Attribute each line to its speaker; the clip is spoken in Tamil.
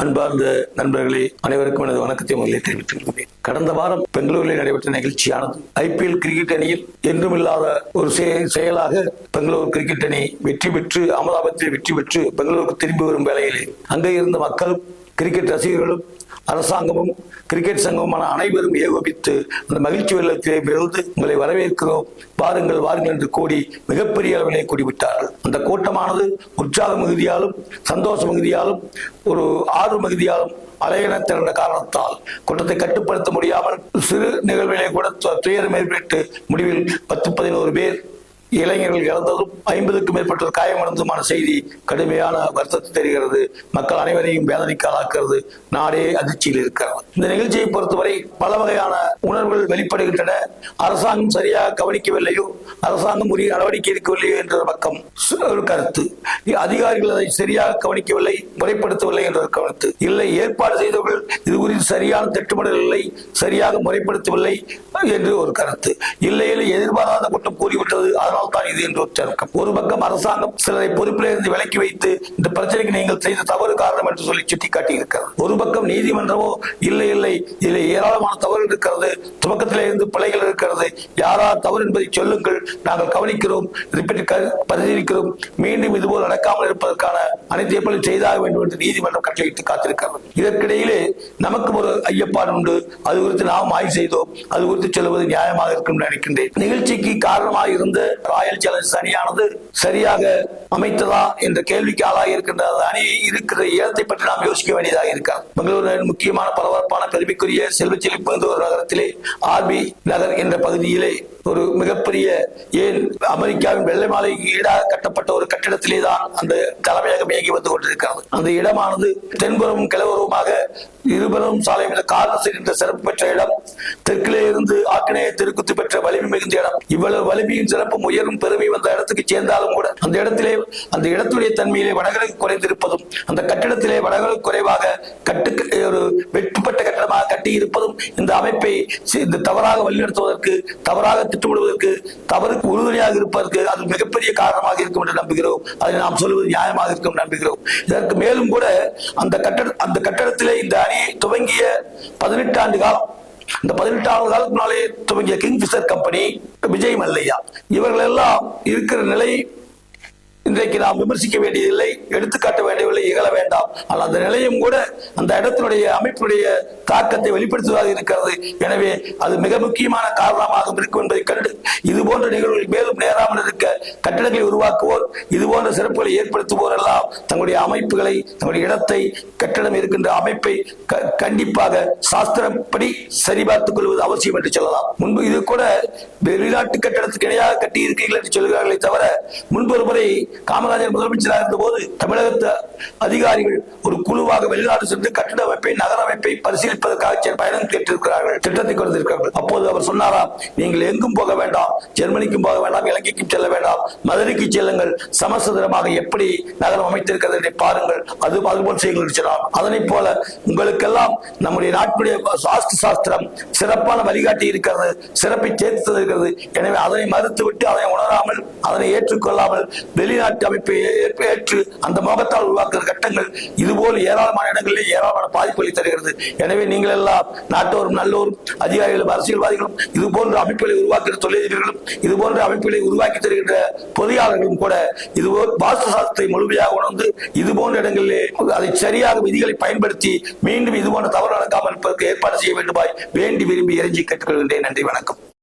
Speaker 1: அன்பார்ந்த நண்பர்களே அனைவருக்கும் எனது வணக்கத்தை முதலில் தெரிவித்துக் கொள்கிறேன் கடந்த வாரம் பெங்களூரில் நடைபெற்ற நிகழ்ச்சியானது ஐபிஎல் கிரிக்கெட் அணியில் என்றுமில்லாத ஒரு செயலாக பெங்களூர் கிரிக்கெட் அணி வெற்றி பெற்று அகமதாபாத்தில் வெற்றி பெற்று பெங்களூருக்கு திரும்பி வரும் வேளையிலே அங்கே இருந்த மக்கள் கிரிக்கெட் ரசிகர்களும் அரசாங்கமும் கிரிக்கெட் சங்கமுமான அனைவரும் ஏகோபித்து அந்த மகிழ்ச்சி வெள்ளத்திலே விழுந்து உங்களை வரவேற்கிறோம். வாருங்கள் வாருங்கள் என்று கூடி மிகப்பெரிய அளவிலே கூடிவிட்டார்கள். அந்த கூட்டமானது உற்சாக மிகுதியாலும் சந்தோஷ மிகுதியாலும் ஒரு ஆறு மிகுதியாலும் அலையென திரண்ட காரணத்தால் கூட்டத்தை கட்டுப்படுத்த முடியாமல் சிறு நிகழ்விலே கூட துயரம் ஏற்பட்டு முடிவில் பத்து பதினோரு பேர் இளைஞர்கள் இறந்ததும் ஐம்பதுக்கும் மேற்பட்டோர் காயமடைந்ததுமான செய்தி கடுமையான வருத்தத்தை தெரிகிறது. மக்கள் அனைவரையும் வேதனைக்கு ஆளாக்கிறது நாடே அதிர்ச்சியில் இருக்கிறது இந்த நிகழ்ச்சியை பொறுத்தவரை பல வகையான உணர்வுகள் வெளிப்படுகின்றன. அரசாங்கம் சரியாக கவனிக்கவில்லையோ அரசாங்கம் உரிய நடவடிக்கை எடுக்கவில்லையோ என்ற பக்கம் சு- ஒரு கருத்து. அதிகாரிகள் அதை சரியாக கவனிக்கவில்லை முறைப்படுத்தவில்லை என்ற கருத்து. இல்லை ஏற்பாடு செய்தவர்கள் இது குறித்து சரியான திட்டமிடல் இல்லை சரியாக முறைப்படுத்தவில்லை என்று ஒரு கருத்து. இல்லை எதிர்பாராத கூட்டம் கூறிவிட்டது. அதனால் தான் இது என்று ஒரு தர்க்கம் ஒரு பக்கம் அரசாங்கம் சிலரை பொறுப்பிலிருந்து விலக்கி வைத்து இந்த பிரச்சனைக்கு நீங்கள் செய்த தவறு காரணம் என்று சொல்லி சுட்டிக்காட்டி இருக்கிறது ஒரு பக்கம் நீதிமன்றமோ இல்லை இல்லை இதில் ஏராளமான தவறு இருக்கிறது. துவக்கத்திலே இருந்து பிழைகள் இருக்கிறது. யாரா தவறு என்பதை சொல்லுங்கள். நாங்கள் கவனிக்கிறோம் இதை பற்றி பரிசீலிக்கிறோம். மீண்டும் இதுபோல் நடக்காமல் இருப்பதற்கான அனைத்து எப்படி செய்தாக வேண்டும் என்று நீதிமன்றம் கட்டளையிட்டு காத்திருக்கிறது. இதற்கிடையிலே நமக்கு ஒரு ஐயப்பாடு உண்டு. அது குறித்து நாம் ஆய்வு செய்தோம். அது குறித்து சொல்லுவது நியாயமாக இருக்கும் நினைக்கின்றேன். நிகழ்ச்சிக்கு காரணமாக இருந்த ராயல் சேலஞ்ச் அணியானது சரியாக அமைத்ததா என்ற கேள்விக்கு ஆளாக இருக்கின்ற அந்த அணி இருக்கிற இடத்தை பற்றி நாம் யோசிக்க வேண்டியதாக இருக்கிறது பெங்களூரு முக்கியமான பரபரப்பான பெருமைக்குரிய செல்வச் செழிப்பு நகரத்திலே ஆர்பி நகர் என்ற பகுதியிலே ஒரு மிகப்பெரிய ஏன் அமெரிக்காவின் வெள்ளை மாலைக்கு ஈடாக கட்டப்பட்ட ஒரு கட்டிடத்திலே தான் அந்த தலைமையகம் இயங்கி வந்து கொண்டிருக்கிறது. அந்த இடமானது தென்புறமும் கிழவருமாக இருபுறம் சாலை மீது காரணம் என்ற சிறப்பு பெற்ற இடம். தெற்கிலே இருந்து ஆக்கினைய திருக்குத்து பெற்ற வலிமை மிகுந்த இடம். இவ்வளவு வலிமையும் சிறப்பும் உயரும் பெருமையும் அந்த இடத்துக்கு சேர்ந்தாலும் கூட அந்த இடத்திலே அந்த இடத்துடைய தன்மையிலே வடகிழக்கு குறைந்திருப்பதும் அந்த கட்டிடத்திலே வடகிழக்கு குறைவாக கட்டு ஒரு வெட்டுப்பட்ட கட்டடமாக கட்டி இருப்பதும் இந்த அமைப்பை இந்த தவறாக வழிநடத்துவதற்கு தவறாக திட்டமிடுவதற்கு தவறுக்கு உறுதுணையாக இருப்பதற்கு அது மிகப்பெரிய காரணமாக இருக்கும் என்று நம்புகிறோம். அதை நாம் சொல்வது நியாயமாக இருக்கும் என்று நம்புகிறோம். இதற்கு மேலும் கூட அந்த கட்டட அந்த கட்டடத்திலே இந்த அணி துவங்கிய பதினெட்டு ஆண்டு காலம் இந்த பதினெட்டாவது காலத்தினாலே துவங்கிய கிங்ஃபிஷர் கம்பெனி விஜய் மல்லையா இவர்கள் எல்லாம் இருக்கிற நிலை இன்றைக்கு நாம் விமர்சிக்க வேண்டியதில்லை எடுத்துக்காட்ட வேண்டியதில்லை இகழ வேண்டாம். ஆனால் அந்த நிலையம் கூட அந்த இடத்தினுடைய அமைப்பினுடைய தாக்கத்தை வெளிப்படுத்துவதாக இருக்கிறது. எனவே அது மிக முக்கியமான காரணமாக இருக்கும் என்பதை கண்டு இது போன்ற நிகழ்வுகள் மேலும் நேராமல் இருக்க கட்டடங்களை உருவாக்குவோர் இது போன்ற சிறப்புகளை ஏற்படுத்துவோர் எல்லாம் தங்களுடைய அமைப்புகளை தங்களுடைய இடத்தை கட்டடம் இருக்கின்ற அமைப்பை க- கண்டிப்பாக சாஸ்திரப்படி சரிபார்த்துக் கொள்வது அவசியம் என்று சொல்லலாம். முன்பு இது கூட வெளிநாட்டு கட்டடத்துக்கு இணையாக கட்டி இருக்கீர்கள் என்று சொல்கிறார்களே தவிர முன்பு ஒரு முறை காமராஜர் முதலமைச்சராக இருந்த போது தமிழகத்து அதிகாரிகள் ஒரு குழுவாக வெளிநாடு சென்று கட்டிட அமைப்பை நகர அமைப்பை பரிசீலிப்பதற்காக பயணம் கேட்டிருக்கிறார்கள் திட்டத்தை கொடுத்திருக்கிறார்கள் அப்போது அவர் சொன்னாராம் நீங்கள் எங்கும் போக வேண்டாம் ஜெர்மனிக்கும் போக வேண்டாம் இலங்கைக்கும் செல்ல வேண்டாம் மதுரைக்கு செல்லுங்கள் சமசுதரமாக எப்படி நகரம் அமைத்திருக்கிறது பாருங்கள் அது அதுபோல் செய்யுங்கள் என்று சொன்னார். அதனைப் போல உங்களுக்கெல்லாம் நம்முடைய நாட்டுடைய சாஸ்திர சாஸ்திரம் சிறப்பான வழிகாட்டி இருக்கிறது சிறப்பை சேர்த்து இருக்கிறது. எனவே அதனை மறுத்துவிட்டு அதனை உணராமல் அதனை ஏற்றுக்கொள்ளாமல் வெளிநாட்டு அமைப்பை ஏற்று- அந்த முகத்தால் உருவாக்குற கட்டங்கள் இதுபோல் ஏராளமான இடங்களிலே ஏராளமான பாதிப்புகளை தருகிறது. எனவே நீங்கள் எல்லாம் நாட்டோரும் நல்லோரும் அதிகாரிகளும் அரசியல்வாதிகளும் இது போன்ற அமைப்புகளை உருவாக்குற தொழிலதிபர்களும் இது போன்ற அமைப்புகளை உருவாக்கி தருகின்ற பொறியாளர்களும் கூட இது வாஸ்து சாஸ்திரத்தை முழுமையாக உணர்ந்து இது போன்ற இடங்களிலே அதை சரியாக விதிகளை பயன்படுத்தி மீண்டும் இது போன்ற தவறு நடக்காமல் இருப்பதற்கு ஏற்பாடு செய்ய வேண்டுமாய் வேண்டி விரும்பி இறைஞ்சி கேட்டுக்கொள்கின்றேன். நன்றி வணக்கம்.